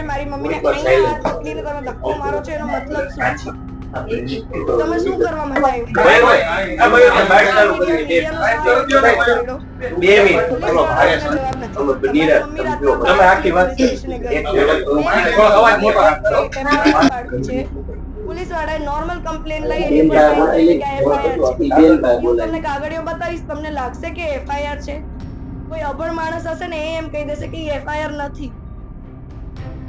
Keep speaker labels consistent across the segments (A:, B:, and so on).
A: અને મારી મમ્મીને અહીંયા હાથ પકડીને તમે ધક્કો મારો છો એનો મતલબ શું? છે તમે શું કરવા
B: રાખજો
A: પોલીસ વાળાએ નોર્મલ કમ્પ્લેન લઈ એની પર તમને કાગળિયો બતાવીશ તમને લાગશે કે એફઆઈઆર છે. કોઈ અભણ માણસ હશે ને એ એમ કહી દેશે કે એફઆઈઆર નથી.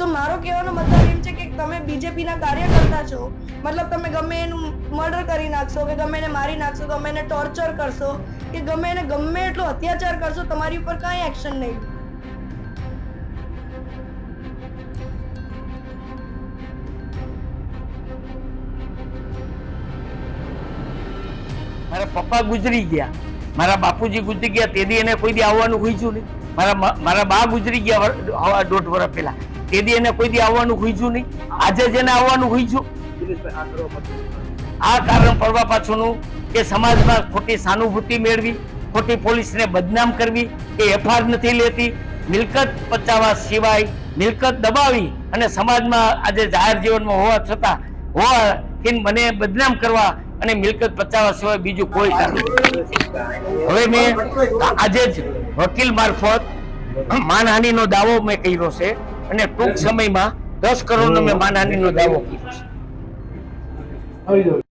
A: તો મારો કહેવાનો મતલબ એમ છે કે તમે બીજેપી ના કાર્યકર્તા છો. મતલબ તમે ગમે એનું મર્ડર કરી નાખશો, કે ગમે એને મારી નાખશો, ગમે એને ટોર્ચર કરશો, કે ગમે એને ગમે એટલો અત્યાચાર કરશો, તમારી ઉપર કાંઈ એક્શન નહીં.
C: મારા પપ્પા ગુજરી ગયા. મારા બાપુજી ગુજરી ગયા તેથી એને કોઈ દી આવવાનું ખૂંચ્યું નહીં. મારા મારા બા ગુજરી ગયા દોઢ વર્ષ પહેલા. તેથી એને કોઈ દી આવવાનું ખૂંચ્યું નહીં. આજે જેને આવવાનું ખૂંચ્યું આ કારણ પડવા પાછળનું કે સમાજમાં ખોટી સાનુભૂતિ મેળવી, ખોટી પોલીસને બદનામ કરવી કે એફઆર નથી લેતી. મિલકત પચાવવા સિવાય મિલકત દબાવી અને સમાજમાં આજે જાહેર જીવનમાં હોવા છતાં, હોવા કે મને બદનામ કરવા અને મિલકત પચાવવા સિવાય બીજું કોઈ કારણ હવે મેં આજે જ વકીલ મારફત માનહાનિનો દાવો મેં કર્યો છે. અને ટૂંક સમયમાં દસ કરોડનો મેં માનહાનિનો દાવો કર્યો છે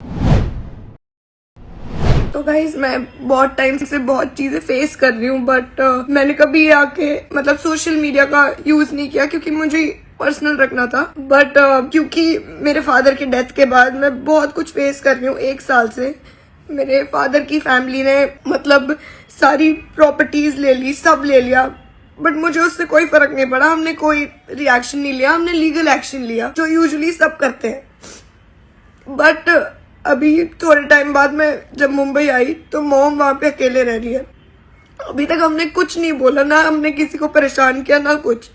D: तो गाइज मैं बहुत टाइम से बहुत चीजें फेस कर रही हूँ बट मैंने कभी आके मतलब सोशल मीडिया का यूज नहीं किया क्योंकि मुझे पर्सनल रखना था बट क्योंकि मेरे फादर की डेथ के बाद मैं बहुत कुछ फेस कर रही हूँ एक साल से मेरे फादर की फैमिली ने मतलब सारी प्रॉपर्टीज ले ली सब ले लिया बट मुझे उससे कोई फ़र्क नहीं पड़ा। हमने कोई रिएक्शन नहीं लिया। हमने लीगल एक्शन लिया, जो यूजली सब करते हैं। बट अभी थोड़े टाइम बाद में जब मुंबई आई तो मोम वहाँ पे अकेले रह रही है। अभी तक हमने कुछ नहीं बोला, ना हमने किसी को परेशान किया, ना कुछ।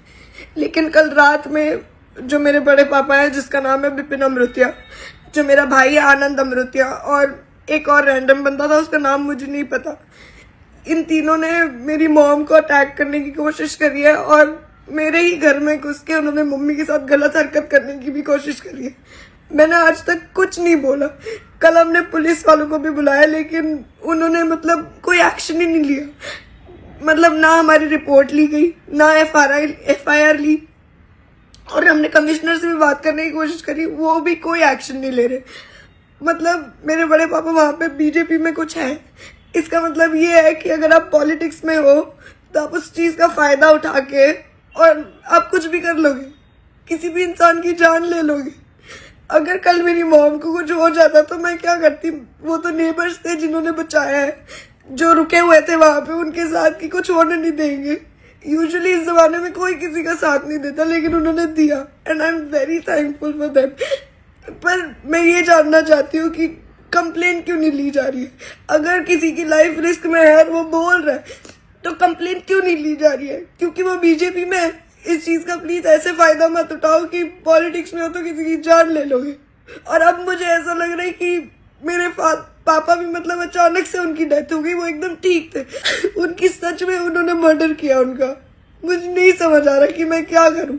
D: लेकिन कल रात में जो मेरे बड़े पापा हैं, जिसका नाम है बिपिन अमृतिया, जो मेरा भाई है आनंद अमृतिया, और एक और रैंडम बंदा था, उसका नाम मुझे नहीं पता। इन तीनों ने मेरी मॉम को अटैक करने की कोशिश करी है और मेरे ही घर में घुस के उन्होंने मम्मी के साथ गलत हरकत करने की भी कोशिश करी है। मैंने आज तक कुछ नहीं बोला। कल हमने पुलिस वालों को भी बुलाया, लेकिन उन्होंने मतलब कोई एक्शन ही नहीं लिया। मतलब ना हमारी रिपोर्ट ली गई, ना F R I F I R ली। और हमने कमिश्नर से भी बात करने की कोशिश करी, वो भी कोई एक्शन नहीं ले रहे। मतलब मेरे बड़े पापा वहाँ पे बीजेपी में कुछ है। इसका मतलब ये है कि अगर आप पॉलिटिक्स में हो तो आप उस चीज़ का फ़ायदा उठा के और आप कुछ भी कर लोगे। किसी भी इंसान की जान ले लोगे। अगर कल मेरी मॉम को कुछ हो जाता तो मैं क्या करती? वो तो नेबर्स थे जिन्होंने बचाया है। जो रुके हुए थे वहाँ पे, उनके साथ की कुछ होने नहीं देंगे। यूजुअली इस जमाने में कोई किसी का साथ नहीं देता, लेकिन उन्होंने दिया। And I am very thankful for them पर मैं ये जानना चाहती हूँ कि कंप्लेन क्यों नहीं ली जा रही है? अगर किसी की लाइफ रिस्क में है और वो बोल रहा है तो कंप्लेन क्यों नहीं ली जा रही है? क्योंकि वो बीजेपी में है। इस चीज़ का प्लीज़ ऐसे फ़ायदा मत उठाओ कि पॉलिटिक्स में हो तो किसी की जान ले लोगे। और अब मुझे ऐसा लग रहा है कि मेरे पापा भी मतलब अचानक से उनकी डेथ हो गई, वो एकदम ठीक थे। उनकी सच में उन्होंने मर्डर किया उनका। मुझे नहीं समझ आ रहा कि मैं क्या करूँ।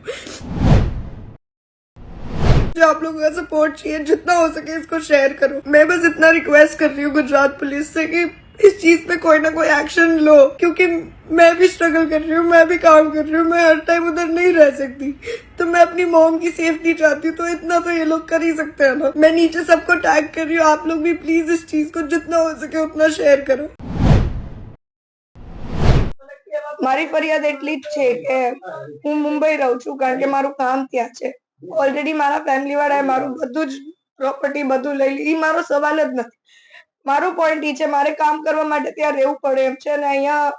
D: मुझे आप लोगों का सपोर्ट चाहिए जितना हो सके इसको शेयर करो मैं बस इतना रिक्वेस्ट कर रही हूँ गुजरात पुलिस से कि इस चीज पे कोई ना कोई एक्शन लो क्योंकि मैं भी स्ट्रगल कर रही हूँ मैं भी काम कर रही हूँ मैं हर टाइम उधर नहीं रह सकती तो मैं अपनी मॉम की सेफ्टी चाहती हूँ तो इतना तो ये लोग कर ही सकते हैं ना मैं नीचे सबको टैग कर रही हूँ आप लोग भी प्लीज इस चीज को जितना हो सके उतना शेयर करो
A: મારી ફરિયાદ એટલી જ છે કે હું મુંબઈ રહું છું કારણ કે મારું કામ ત્યાં છે ઓલરેડી મારા ફેમિલી વાળાએ મારું બધું જ પ્રોપર્ટી બધું લઈ લીધી એ મારો સવાલ જ નથી. મારો પોઈન્ટ એ છે મારે કામ કરવા માટે ત્યાં રહેવું પડે એમ છે અને અહીંયા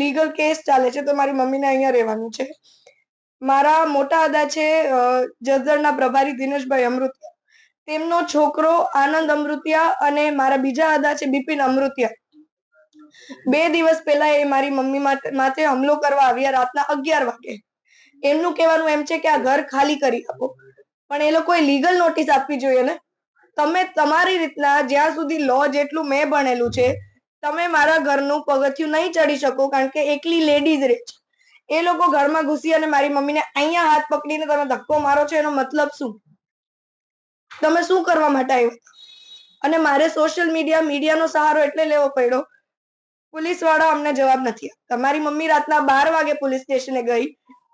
A: લીગલ કેસ ચાલે છે તો મારી મમ્મીને અહીંયા રહેવાનું છે. મારા મોટા દાદા છે જસદણના પ્રભારી દિનેશભાઈ અમૃતિયા. તેમનો છોકરો આનંદ અમૃતિયા અને મારા બીજા દાદા છે બિપિન અમૃતિયા. બે દિવસ પહેલા એ મારી મમ્મી માટે માથે હમલો કરવા આવ્યા રાતના અગિયાર વાગે. એમનું કહેવાનું એમ છે કે આ ઘર ખાલી કરી આપો. પણ એ લોકોએ લીગલ નોટિસ આપવી જોઈએ ને. તમે તમારી રીતના જ્યાં સુધી લો જેટલું મેં ભણેલું છે, તમે મારા ઘરનું પગથિયું નહીં ચડી શકો કારણ કે એકલી લેડીઝ રહે છે. એ લોકો ઘરમાં ઘૂસી અને મારી મમ્મીને અહીંયા હાથ પકડીને તમે ધક્કો મારો છો એનો મતલબ શું? તમે શું કરવા માટે આવ્યો? અને મારે સોશિયલ મીડિયા મીડિયાનો સહારો એટલે લેવો પડ્યો. પોલીસવાળા અમને જવાબ નથી તમારી મારી મમ્મી રાતના બાર વાગે પોલીસ સ્ટેશને ગઈ.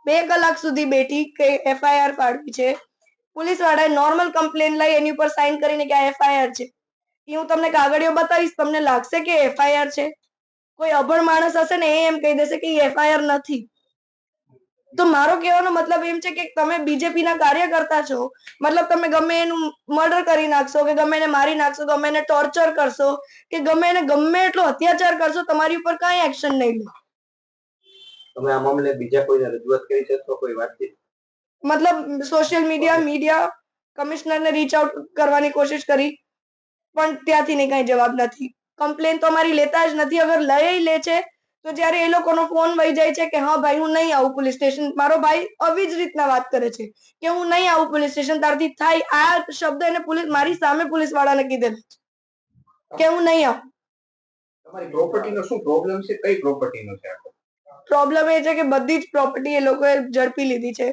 A: બે કલાક સુધી બેઠી કે એફઆઈઆર પાડવી છે. પોલીસ વાળાએ નોર્મલ કમ્પ્લેન લઈ એની ઉપર સાઇન કરીને કે આ એફઆઈઆર છે. એ હું તમને કાગળિયો બતાવીશ, તમને લાગશે કે એફઆઈઆર છે. કોઈ અભણ માણસ હશે ને એ એમ કહી દેશે કે એફઆઈઆર નથી. તો મારો કહેવાનો મતલબ એમ છે કે તમે બીજેપી ના કાર્યકર્તા છો, મતલબ તમે ગમે એનું મર્ડર કરી નાખશો કે ગમે એને મારી નાખશો, ગમે એને ટોર્ચર કરશો, કે ગમે એને ગમે એટલો અત્યાચાર કરશો, તમારી ઉપર કાંઈ એક્શન નહીં લો.
B: તમે આ મામલે બીજા કોઈને રજૂઆત કરી છે અથવા કોઈ વાતચીત?
A: મતલબ સોશિયલ મીડિયા મીડિયા કમિશનરને રીચ આઉટ કરવાની કોશિશ કરી પણ ત્યાંથી ને કઈ જવાબ નથી. કમ્પ્લેન તો અમારી લેતા જ નથી અગર લઈ લે છે તો જ્યારે એ લોકોનો ફોન વહી જાય છે કે હા ભાઈ હું નહીં આવું પોલીસ સ્ટેશન મારો ભાઈ આવી જ રીતના વાત કરે છે કે હું નહીં આવું પોલીસ સ્ટેશન તારથી થાય આ શબ્દ એને પોલીસ મારી સામે પોલીસ વાળાને કીધેલ કે હું નહીં આવું.
E: તમારી પ્રોપર્ટીનો શું પ્રોબ્લેમ છે? કઈ પ્રોપર્ટીનો છે
A: પ્રોબ્લેમ એ છે કે બધી જ પ્રોપર્ટી એ લોકોએ ઝડપી લીધી છે.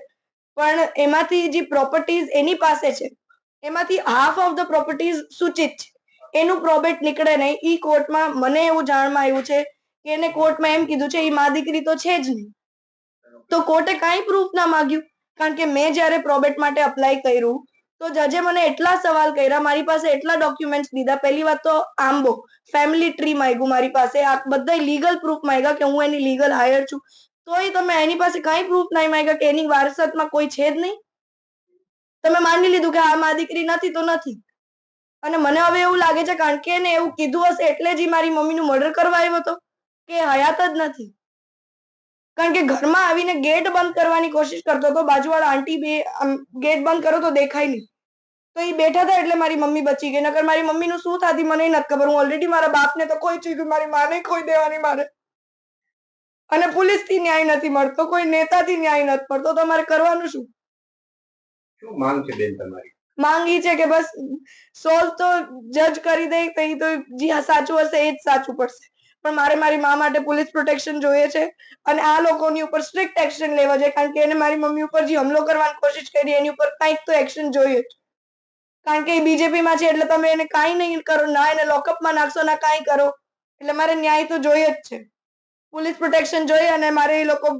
A: પણ એમાંથી જે પ્રોપર્ટીઝ એની પાસે છે, એમાંથી હાફ ઓફ ધ પ્રોપર્ટીઝ સૂચિત છે. એનું પ્રોબેટ નીકળે નહીં. ઈ કોર્ટમાં મને એવું જાણમાં આવ્યું છે કે એને કોર્ટમાં એમ કીધું છે એ મા દીકરી તો છે જ નહીં. તો કોર્ટે કાંઈ પ્રૂફ ના માંગ્યું? કારણ કે મેં જ્યારે પ્રોબેટ માટે અપ્લાય કર્યું તો જજે મને એટલા સવાલ કર્યા, મારી પાસે એટલા ડોક્યુમેન્ટ્સ દીધા. પહેલી વાત તો આંબો ફેમિલી ટ્રી માંગ્યું મારી પાસે. આ બધા લીગલ પ્રૂફ માંગ્યા કે હું એની લીગલ હાયર છું. તોય તમે એની પાસે કઈ પ્રૂફ નહીં માંગ્યા કે એની વારસતમાં કોઈ છે જ નહીં? તમે માની લીધું કે આ મારી દીકરી નથી તો નથી. અને મને હવે એવું લાગે છે કારણ કે એને એવું કીધું હશે એટલે જ મારી મમ્મીનું મર્ડર કરવા આવ્યો હતો, કે હયાત જ નથી. કારણ કે ઘરમાં આવીને ગેટ બંધ કરવાની કોશિશ કરતો હતો. બાજુવાળા આંટી બે ગેટ બંધ કરો તો દેખાય નહીં. તો એ બેઠા હતા એટલે મારી મમ્મી બચી ગઈ. નકર મારી મમ્મીનું શું થતી મને નથી ખબર. હું ઓલરેડી મારા બાપને તો કોઈ ચીજ મારી માને ખોઈ દેવાની મારે અને પોલીસથી ન્યાય નથી મળતો. કોઈ નેતાથી ન્યાય નથી મળતો. તો મારે કરવાનું શું?
E: શું માંગ છે બેન તમારી?
A: માંગ છે કે બસ સોલ્વ તો જજ કરી દે તો તો જી સાચું હશે એ જ સાચું પડશે. પણ મારે મારી મા માટે પોલીસ પ્રોટેક્શન જોઈએ છે. અને આ લોકોની ઉપર સ્ટ્રિક્ટ એક્શન લેવા જોઈએ. કારણ કે એને મારી મમ્મી ઉપર જે હમલો કરવાની કોશિશ કરી, એની ઉપર કંઈક તો એક્શન જોઈએ છે કારણ કે એ બીજેપીમાં છે એટલે તમે એને કાંઈ નહીં કરો, ના એને લોકઅપમાં નાખશો, ના કાંઈ કરો. એટલે મારે ન્યાય તો જોઈએ જ છે. પોલીસ પ્રોટેક્શન જોઈએ અને મારે એ લોકો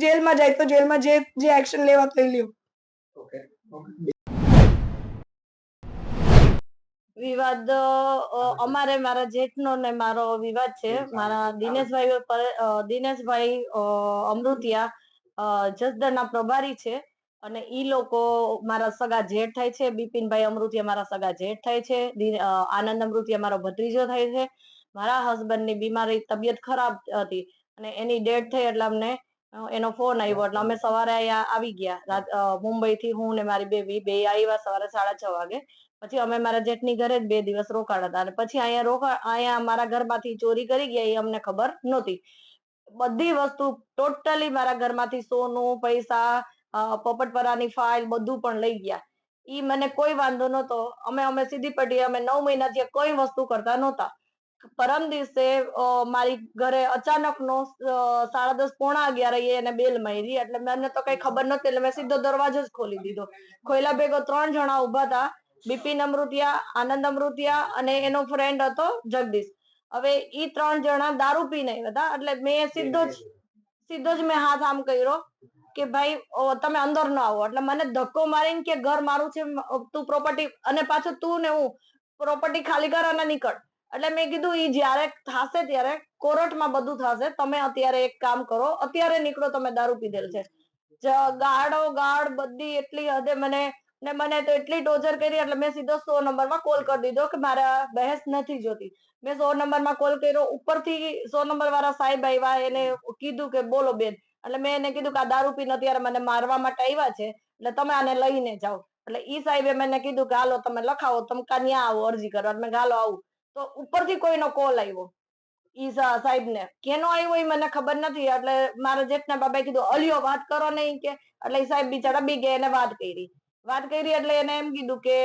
A: જેલમાં જાય તો જેલમાં જે જે એક્શન લેવા થઈ લ્યો.
F: વિવાદ અમારે મારા જેઠનો ને મારો વિવાદ છે. મારા દિનેશભાઈ દિનેશભાઈ અમૃતિયા જસદણના પ્રભારી છે. અને ઈ લોકો મારા સગા જેઠ થાય છે. બિપિનભાઈ અમૃતિયા મારા સગા જેઠ થાય છે. આનંદ અમૃતિયા મારો ભત્રીજો થાય છે. મારા હસબન્ડની ની બીમારી તબિયત ખરાબ હતી અને એની ડેટ થઈ એટલે અમને એનો ફોન આવ્યો. એટલે અમે સવારે અહીંયા આવી ગયા. મુંબઈ થી હું ને મારી બેબી બે આવ્યા સવારે સાડા છ વાગે. પછી અમે મારા જેઠની ઘરે જ બે દિવસ રોકાણ હતા અને પછી અહીંયા રોકા, અહીંયા મારા ઘરમાંથી ચોરી કરી ગયા, એ અમને ખબર નહોતી. બધી વસ્તુ ટોટલી મારા ઘરમાંથી સોનું, પૈસા પોપટપરાની ફાઇલ બધું પણ લઈ ગયા. ઈ મને કોઈ વાંધો નહોતો. અમે અમે સીધી પટ્ટી અમે નવ મહિનાથી કોઈ વસ્તુ કરતા નહોતા. પરમ દિવસે મારી ઘરે અચાનક નો સાડા દસ પોણા અગિયાર એને બેલ મારી, એટલે મને તો કઈ ખબર નહોતી, એટલે મેં સીધો દરવાજો જ ખોલી દીધો. ખોયલા ભેગો ત્રણ જણા ઊભા હતા. બિપિન અમૃતિયા આનંદ અમૃતિયા અને એનો ફ્રેન્ડ હતો જગદીશ. હવે ઈ ત્રણ જણા દારૂ પીને નહીં હતા. એટલે મેં સીધો જ સીધો જ મેં હાથ આમ કર્યો કે ભાઈ તમે અંદર ન આવો. એટલે મને ધક્કો મારીને કે ઘર મારું છે, તું પ્રોપર્ટી અને પાછું તું ને હું પ્રોપર્ટી ખાલી કર અને નીકળ. એટલે મેં કીધું, ઈ જ્યારે થશે ત્યારે કોર્ટમાં બધું થશે. તમે અત્યારે એક કામ કરો, અત્યારે નીકળો, તમે દારૂ પીધેલ છે. ગાળો ગાળ બધી એટલી હદે મને ને મને તો એટલી ટોર્ચર કરી એટલે મેં સીધો સો નંબરમાં કોલ કરી દીધો કે મારા બહેસ નથી જોતી. મેં સો નંબરમાં કોલ કર્યો, ઉપરથી સો નંબર વાળા સાહેબ આવ્યા, એને કીધું કે બોલો બેન. એટલે મેં એને કીધું કે આ દારૂ પીને અત્યારે મને મારવા માટે આવ્યા છે, એટલે તમે આને લઈને જાઓ. એટલે ઈ સાહેબે મને કીધું કે હાલો તમે લખાવો, તમે કા ન્યા આવો અરજી કરવા. મેં હાલો આવું. તો ઉપરથી કોઈનો કોલ આવ્યો, ઈ સાહેબ ને કેનો આવ્યો એ મને ખબર નથી, એટલે મારા જેઠના બાબાએ કીધું, અલિયો, વાત કરો નહીં કે. એટલે સાહેબ બિચારા બી ગયા એને વાત કરી. વાત કરી એટલે એને એમ કીધું કે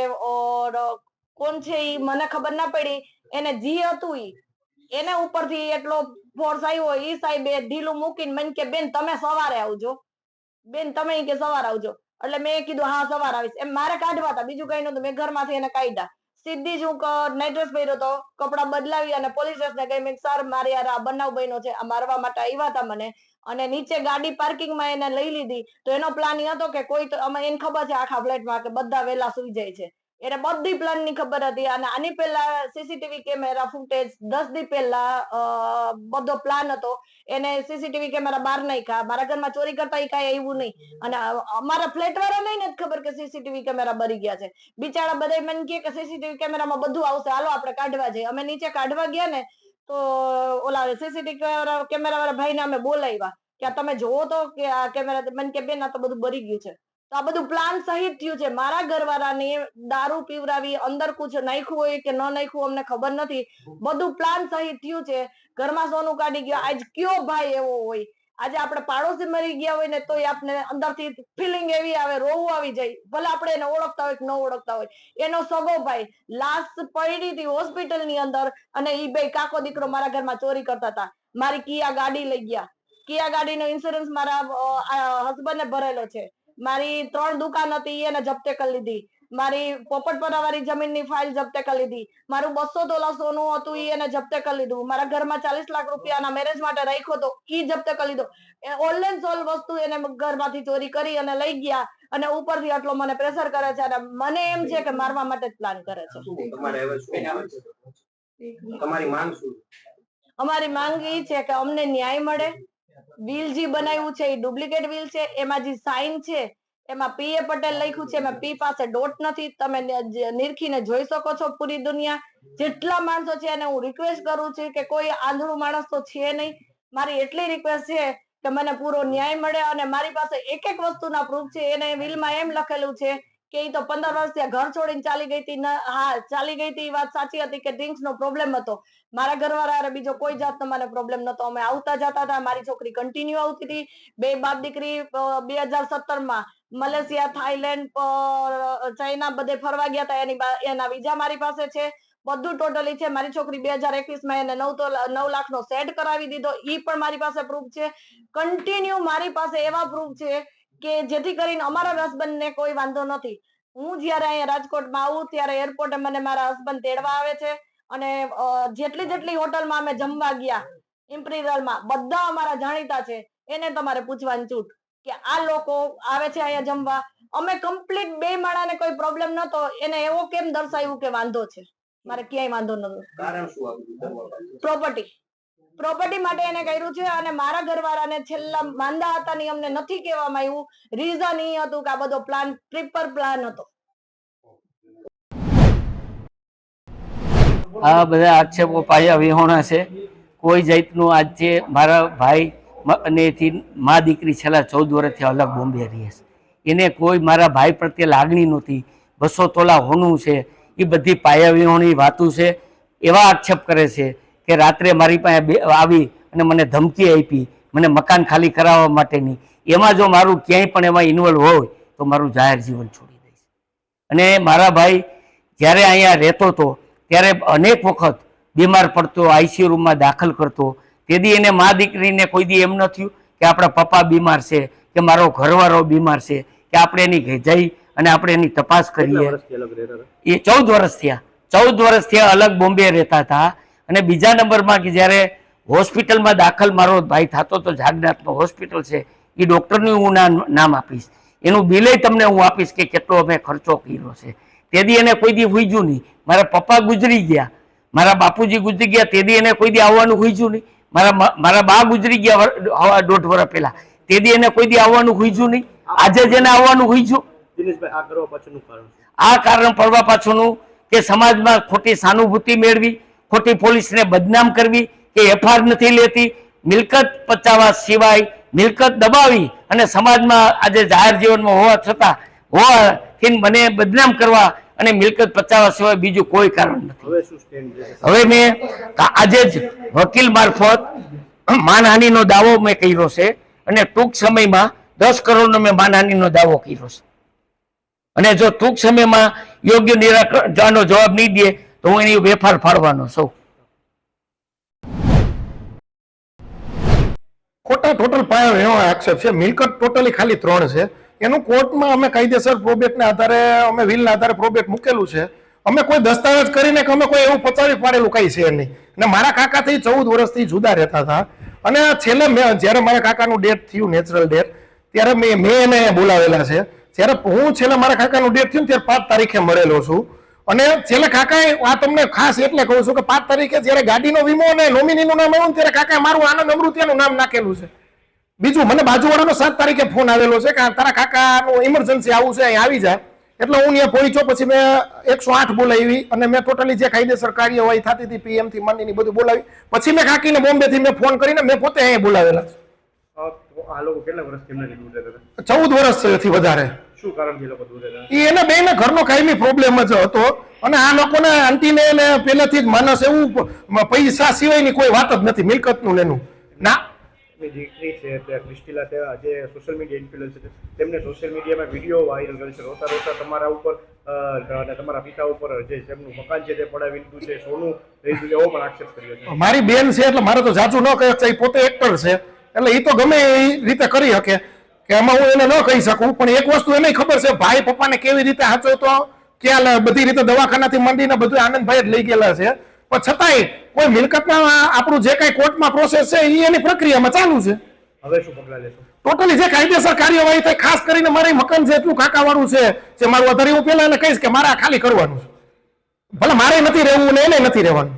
F: કોણ છે ઈ? મને ખબર ના પડી. એને જી હતું ઈ. એને ઉપરથી એટલો ફોર્સ આવ્યો ઈ સાહેબે ઢીલું મૂકીને મને કે, બેન, તમે સવારે આવજો. બેન, તમે કે સવારે આવજો. એટલે મેં કીધું, હા, સવારે આવીશ. એમ મારે કાઢવા હતા. બીજું કઈ નતું મેં ઘરમાંથી એને કાઢ્યા. સીધી જ હું નાઇટ ડ્રેસ પહેર્યો હતો કપડા બદલાવી અને પોલીસ ને ગઈ મેં સર, મારે યાર આ બનાવ બન્યો છે. આ મારવા માટે આવ્યા હતા મને. અને નીચે ગાડી પાર્કિંગમાં એને લઈ લીધી, તો એનો પ્લાન એ હતો કે કોઈ તો અમે એને ખબર છે આખા ફ્લેટમાં કે બધા વેલા સુઈ જાય છે. એને બધી પ્લાનની ખબર હતી અને આની પહેલા સીસીટીવી કેમેરા ફૂટેજ દસ દી પહેલા બધો પ્લાન હતો. એને સીસીટીવી કેમેરા બહાર નાખ્યા. મારા ઘરમાં ચોરી કરતા એ કાંઈ આવ્યું નહીં. અને અમારા ફ્લેટ વાળા નહીં ને ખબર કે સીસીટીવી કેમેરા બરી ગયા છે. બિચારા બધા મને કે સીસીટીવી કેમેરામાં બધું આવશે. હાલો, આપણે કાઢવા જઈએ. અમે નીચે કાઢવા ગયા ને તો ઓલા સીસીટીવી કેમેરા વાળા ભાઈને અમે બોલાવ્યા કે તમે જોવો તો કે આ કેમેરા મને કે બેન આ તો બધું બરી ગયું છે. તો આ બધું પ્લાન સહિત થયું છે. મારા ઘરવાળાને દારૂ પીવડાવી, અંદર કુછ નાખ્યું હોય કે ન નાખ્યું અમને ખબર નથી. બધું પ્લાન સહિત થયું છે. ઘરમાં સોનું કાઢી ગયો. આજ કયો ભાઈ એવો હોય? આજે આપણે પાડોશી મરી ગયા હોય ને તોય આપણે અંદરથી ફિલિંગ એવી આવે, રોવું આવી જાય. ભલે આપણે એને ઓળખતા હોય કે ન ઓળખતા હોય. એનો સગો ભાઈ લાશ પડી હતી હોસ્પિટલની અંદર અને ઈ બે કાકો દીકરો મારા ઘરમાં ચોરી કરતા હતા. મારી કિયા ગાડી લઈ ગયા. કિયા ગાડીનો ઇન્સ્યોરન્સ મારા હસબન્ડ ને ભરેલો છે. મારી ત્રણ દુકાન હતી એને જપ્તે કરી લીધી. મારી પોપટપરા વાળી જમીનની ફાઇલ જપ્તે કરી લીધી. મારું બસો તોલા સોનું હતું ઈ એને જપ્ત કરી લીધું. મારા ઘરમાં ચાલીસ લાખ રૂપિયાના મેરેજ માટે રાખ્યો તો ઈ જપ્ત કરી લીધો. ઓનલાઈન સોલ વસ્તુ એને ઘરમાંથી ચોરી કરી અને લઈ ગયા અને ઉપરથી આટલો મને પ્રેશર કરે છે અને મને એમ છે કે મારવા માટે જ પ્લાન કરે છે.
E: તમારી માંગ શું
F: અમારી માંગ એ છે કે અમને ન્યાય મળે. બિલ જે બનાવ્યું છે એ ડુપ્લિકેટ બિલ છે એમાં જે સાઇન છે એમાં પી એ પટેલ લખ્યું છે એમાં પી પાસે ડોટ નથી. તમે નિરખીને જોઈ શકો છો પૂરી દુનિયા. જેટલા માણસો છે એને હું રિક્વેસ્ટ કરું છું કે કોઈ આંધળું માણસ તો છે નહીં. મારી એટલી રિક્વેસ્ટ છે કે મને પૂરો ન્યાય મળે અને મારી પાસે એક એક વસ્તુના પ્રૂફ છે. એને વિલમાં એમ લખેલું છે કે તો પંદર વર્ષ ત્યાં ઘર છોડીને ચાલી ગઈ હતી હા, ચાલી ગઈ હતી એ વાત સાચી હતી કે ડ્રિંક્સ નો પ્રોબ્લેમ હતો. મારા ઘરવાળા બીજો કોઈ જાતનો મને પ્રોબ્લેમ નતો. અમે આવતા જતા હતા, મારી છોકરી કન્ટિન્યુ આવતી હતી. બે બાપ દીકરી બે હજાર સત્તરમાં મલેશિયા, થાઈલેન્ડ ચાઇના બધે ફરવા ગયા હતા એની એના વિઝા મારી પાસે છે. બધું ટોટલી છે. મારી છોકરી બે હજાર એકવીસમાં એને નવ તો, નવ લાખ નો સેટ કરાવી દીધો. ઈ પણ મારી પાસે પ્રૂફ છે. કન્ટિન્યુ મારી પાસે એવા પ્રૂફ છે કે જેથી કરીને અમારા હસબન્ડ ને કોઈ વાંધો નથી. હું જ્યારે અહીંયા રાજકોટમાં આવું ત્યારે એરપોર્ટે મને મારા હસબન્ડ તેડવા આવે છે અને જેટલી જેટલી હોટલમાં અમે જમવા ગયા ઇમ્પિરિયલમાં બધા અમારા જાણીતા છે. એને તમારે પૂછવાની છૂટ કે આ લોકો આવે છે અહીંયા જમવા? અમે કમ્પ્લીટ બે માળાને કોઈ પ્રોબ્લેમ નતો એને એવો કેમ દર્શાવ્યું કે વાંધો છે? મારે ક્યાંય વાંધો નતો? પ્રોપર્ટી પ્રોપર્ટી માટે એને કર્યું છે અને મારા ઘરવાળાને છેલ્લા માંદા હતા ની અમને નથી કહેવામાં આવ્યું. રીઝન એ હતું કે આ બધો પ્લાન પ્રિપર પ્લાન હતો.
C: આ બધા આક્ષેપો પાયા વિહોણા છે. કોઈ જાતનું આજ છે મારા ભાઈ અને એથી મા દીકરી છેલ્લા ચૌદ વર્ષથી અલગ બોમ્બે રહી છે. એને કોઈ મારા ભાઈ પ્રત્યે લાગણી નહોતી. બસો તોલા હોનું છે. એ બધી પાયા વિહોણી વાતું છે. એવા આક્ષેપ કરે છે. કે રાત્રે મારી પાસે આવી અને મને ધમકી આપી મને મકાન ખાલી કરાવવા માટેની. એમાં જો મારું ક્યાંય પણ એમાં ઇન્વોલ્વ હોય તો મારું જાહેર જીવન છોડી દઈશ. અને મારા ભાઈ જ્યારે અહીંયા રહેતો હતો ત્યારે અનેક વખત બીમાર પડતો આઈસીયુ રૂમમાં દાખલ કરતો. તેથી એને મા દીકરીને કોઈ દી એમ ન થયું કે આપણા પપ્પા બીમાર છે કે મારો ઘરવાળો બીમાર છે કે આપણે એની ઘેજાઈ અને આપણે એની તપાસ કરીએ. એ ચૌદ વર્ષ થયા. ચૌદ વર્ષ થયા અલગ બોમ્બે રહેતા હતા. અને બીજા નંબરમાં કે જ્યારે હોસ્પિટલમાં દાખલ મારો ભાઈ થતો તો જાગનાથનો હોસ્પિટલ છે એ ડૉક્ટરનું હું નામ આપીશ. એનું બિલે તમને હું આપીશ કે કેટલો અમે ખર્ચો કર્યો છે. તેથી એને કોઈ દી હુઈજું નહીં. મારા પપ્પા ગુજરી ગયા. મારા બાપુજી ગુજરી ગયા તેથી એને કોઈ દી આવવાનું હુઈજું નહીં. મારા મારા બા ગુજરી ગયા દોઢ વર્ષ પહેલા. તેથી એને કોઈ દી આવવાનું હુઈજું નહીં. આજે જેને આવવાનું હુઈજું
G: આ કારણ
C: પડવા પાછળનું કે સમાજમાં ખોટી સાનુભૂતિ મેળવી ખોટી પોલીસને બદનામ કરવી કે એફઆર નથી લેતી. મિલકત પચાવવા સિવાય મિલકત દબાવી અને સમાજમાં આજે જાહેર જીવનમાં હોવા છતાં હોવાથી મને બદનામ કરવા અને મિલકત પચાવવા સિવાય બીજું કોઈ કારણ નથી.
G: હવે
C: મેં આજે જ વકીલ મારફત માનહાનિનો દાવો મેં કર્યો છે અને ટૂંક સમયમાં દસ કરોડનો મેં માનહાનિનો દાવો કર્યો છે. અને જો ટૂંક સમયમાં યોગ્ય નિરાકરણ જવાબ નહીં દે તો હું એની વેફાર ફાડવાનો છું.
H: ખોટા ટોટલ પાયો એનો આક્ષેપ છે. મિલકત ટોટલી ખાલી ત્રણ છે. એનું કોર્ટમાં અમે કાયદેસર પ્રોબેટના આધારે, અમે વિલના આધારે પ્રોબેટ મૂકેલું છે. અમે કોઈ દસ્તાવેજ કરીને કે અમે કોઈ એવું પચાવી પાડેલું કઈ છે નહીં. અને મારા કાકાથી ચૌદ વર્ષથી જુદા રહેતા હતા. અને છેલ્લે મેં, જ્યારે મારા કાકાનું ડેથ થયું નેચરલ ડેથ ત્યારે મેં મેં એને બોલાવેલા છે. જ્યારે હું છેલ્લે મારા કાકાનું ડેથ થયું, ત્યારે પાંચ તારીખે મળેલો છું. અને છેલ્લે કાકાએ આ તમને ખાસ એટલે કહું છું કે પાંચ તારીખે જ્યારે ગાડીનો વીમો અને નોમિનીનું નામ આવ્યું ત્યારે કાકાએ મારું આનંદ અમૃતિયાનું નામ નાખેલું છે. બીજું મને બાજુવાળાનો સાત તારીખે ફોન આવેલો છે કે તારા તારા કાકાનું ઇમરજન્સી આવું છે અહીં આવી જાય એટલે હું ત્યાં પહોંચ્યો પછી મેં એકસો આઠ બોલાવી અને મેં ટોટલી જે કાયદેસર કાર્યવાહી થતી હતી પીએમથી માંડીને બધું બોલાવી. પછી મેં કાકીને બોમ્બે થી મેં ફોન કરીને મેં પોતે અહીંયા બોલાવેલા. છે ચૌદ વર્ષથી વધારે.
G: શું કારણ છે લોકો દૂર
H: એ એના બેને ઘરનો કાયમી પ્રોબ્લેમ જ હતો. અને આ લોકોને આંટીને એને પહેલેથી જ માનસ એવું પૈસા સિવાયની કોઈ વાત જ નથી. મિલકતનું એનું. ના.
G: દીકરી છે તે ક્રિસ્ટીલા તે જે સોશિયલ મીડિયા ઇન્ફ્લુએન્સર છે તેમને સોશિયલ મીડિયામાં વીડિયો વાયરલ કરે છે. રોતા રોતા તમારા ઉપર અને તમારા પિતા ઉપર જે જેમનું મકાન છે તે પડાવી લીધું છે સોનું લઈ લીધું એવો પણ આક્ષેપ કર્યો છે.
H: મારી બેન છે એટલે મારે તો જાજુ ન કહે છે એ પોતે એક્ટર છે. એટલે એ તો ગમે એ રીતે કરી શકે. કે એમાં હું એને ન કહી શકું પણ એક વસ્તુ એને ખબર છે ભાઈ પપ્પાને કેવી રીતે હાચો તો ક્યાં બધી રીતે દવાખાનાથી માંડીને બધું આનંદભાઈ જ લઈ ગયેલા છે. પણ છતાંય કોઈ મિલકતમાં આપણું જે કઈ કોર્ટમાં પ્રોસેસ છે એ એની પ્રક્રિયામાં ચાલુ છે.
G: હવે શું પગલાં લેશો?
H: ટોટલી જે કાયદેસર કાર્યવાહી થાય ખાસ કરીને મારે મકાન છે એટલું કાકાવાળું છે જે મારું વધારે હું પેલા એને કહીશ કે મારે આ ખાલી કરવાનું છે. ભલે મારે નથી રહેવું ને એને નથી રહેવાનું.